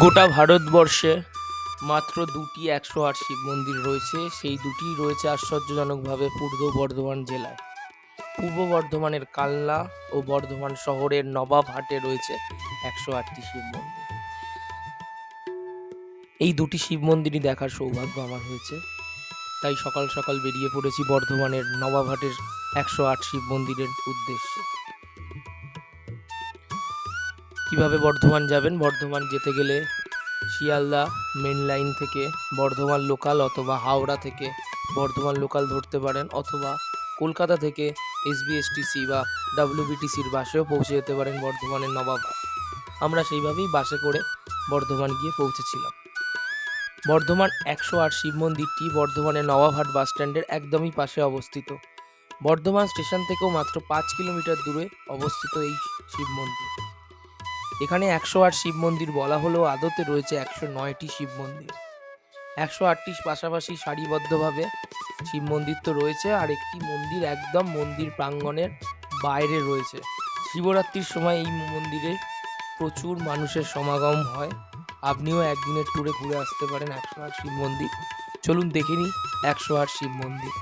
গোটা ভারতবর্ষে মাত্র দুটি একশো আট শিব মন্দির রয়েছে। সেই দুটি রয়েছে আশ্চর্যজনকভাবে পূর্ব বর্ধমান জেলায়। পূর্ব বর্ধমানের কালনা ও বর্ধমান শহরের নবাবহাটে রয়েছে একশো আটটি শিব মন্দির। এই দুটি শিব মন্দিরই দেখার সৌভাগ্য আমার হয়েছে। তাই সকাল সকাল বেরিয়ে পড়েছি বর্ধমানের নবাবহাটের একশো আট শিব মন্দিরের উদ্দেশ্যে। কীভাবে বর্ধমান যাবেন? বর্ধমান যেতে গেলে শিয়ালদা মেন লাইন থেকে বর্ধমান লোকাল অথবা হাওড়া থেকে বর্ধমান লোকাল ধরতে পারেন অথবা কলকাতা থেকে এসবিএসটিসি বা ডাব্লিউবিটিসির বাসেও পৌঁছে যেতে পারেন বর্ধমানের নবাবহাট আমরা সেইভাবেই বাসে করে বর্ধমান গিয়ে পৌঁছেছিলাম। বর্ধমান একশো আট শিব মন্দিরটি বর্ধমানের নবাবহাট বাস স্ট্যান্ডের একদমই পাশে অবস্থিত। বর্ধমান স্টেশন থেকেও মাত্র পাঁচ কিলোমিটার দূরে অবস্থিত এই শিব মন্দির। এখানে একশো আট শিব মন্দির বলা হলেও আদতে রয়েছে একশো নয়টি শিব মন্দির। একশো আটটির পাশাপাশি সারিবদ্ধভাবে শিব মন্দির তো রয়েছে, আর একটি মন্দির একদম মন্দির প্রাঙ্গণের বাইরে রয়েছে। শিবরাত্রির সময় এই মন্দিরে প্রচুর মানুষের সমাগম হয়। আপনিও একদিনের ট্যুরে ঘুরে আসতে পারেন একশো আট শিব মন্দির। চলুন দেখে নিই একশো আট শিব মন্দির।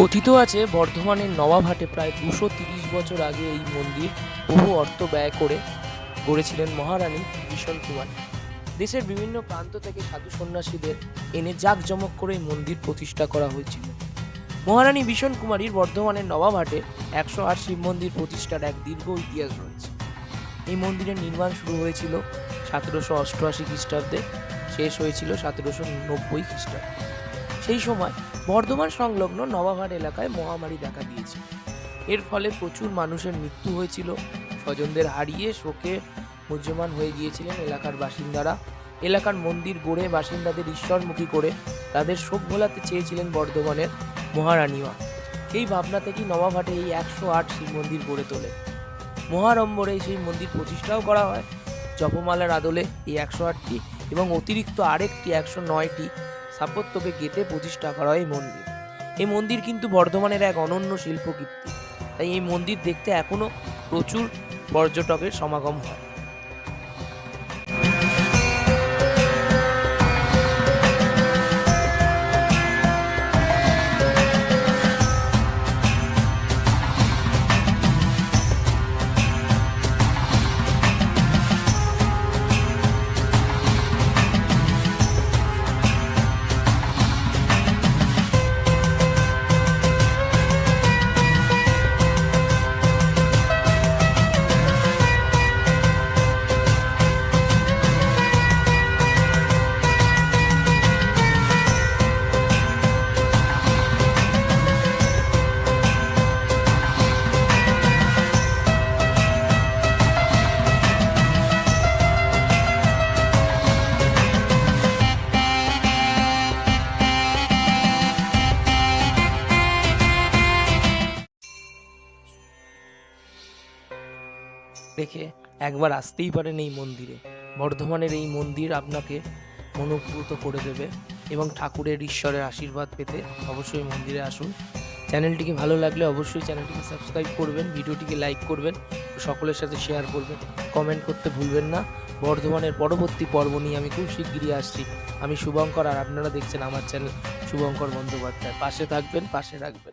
কথিত আছে, বর্ধমানের নবাবহাটে প্রায় দুশো তিরিশ বছর আগে এই মন্দির বহু অর্থ ব্যয় করে গড়েছিলেন মহারানী ভীষণ কুমারী। দেশের বিভিন্ন প্রান্ত থেকে সাধু সন্ন্যাসীদের এনে জাঁকজমক করে এই মন্দির প্রতিষ্ঠা করা হয়েছিল। মহারানী ভীষণ কুমারীর বর্ধমানের নবাবহাটে একশো আট শিব মন্দির প্রতিষ্ঠার এক দীর্ঘ ইতিহাস রয়েছে। এই মন্দিরের নির্মাণ শুরু হয়েছিল সতেরোশো অষ্টআশি খ্রিস্টাব্দে, শেষ হয়েছিল সতেরোশো নব্বই খ্রিস্টাব্দে। সেই সময় বর্ধমান সংলগ্ন নবাবহাট এলাকায় মহামারী দেখা দিয়েছে। এর ফলে প্রচুর মানুষের মৃত্যু হয়েছিল। স্বজনদের হারিয়ে শোকে মুহ্যমান হয়ে গিয়েছিলেন এলাকার বাসিন্দারা। এলাকার মন্দির গড়ে বাসিন্দাদের ঈশ্বরমুখী করে তাদের শোক ভোলাতে চেয়েছিলেন বর্ধমানের মহারানীমা। সেই ভাবনা থেকেই নবাবহাটে এই একশো আট শিব মন্দির গড়ে তোলে। মহারম্বরে সেই মন্দির প্রতিষ্ঠাও করা হয়। জপমালার আদলে এই একশো আটটি এবং অতিরিক্ত আরেকটি একশো নয়টি স্থাপত্যকে গেঁথে প্রতিষ্ঠা করা হয় মন্দির। এই মন্দির কিন্তু বর্ধমানের এক অনন্য শিল্পকীর্তি। তাই এই মন্দির দেখতে এখনও প্রচুর পর্যটকের সমাগম হয়। রেখে একবার আসতেই পারেন এই মন্দিরে। বর্ধমানের এই মন্দির আপনাকে অনুভূত করে দেবে এবং ঠাকুরের ঈশ্বরের আশীর্বাদ পেতে অবশ্যই মন্দিরে আসুন। চ্যানেলটিকে ভালো লাগলে অবশ্যই চ্যানেলটিকে সাবস্ক্রাইব করবেন, ভিডিওটিকে লাইক করবেন, সকলের সাথে শেয়ার করবেন। কমেন্ট করতে ভুলবেন না। বর্ধমানের পরবর্তী পর্ব নিয়ে আমি খুব শিগগিরই আসছি। আমি শুভঙ্কর আর আপনারা দেখছেন আমার চ্যানেল শুভঙ্কর বন্দ্যোপাধ্যায়। পাশে থাকবেন, পাশে রাখবেন।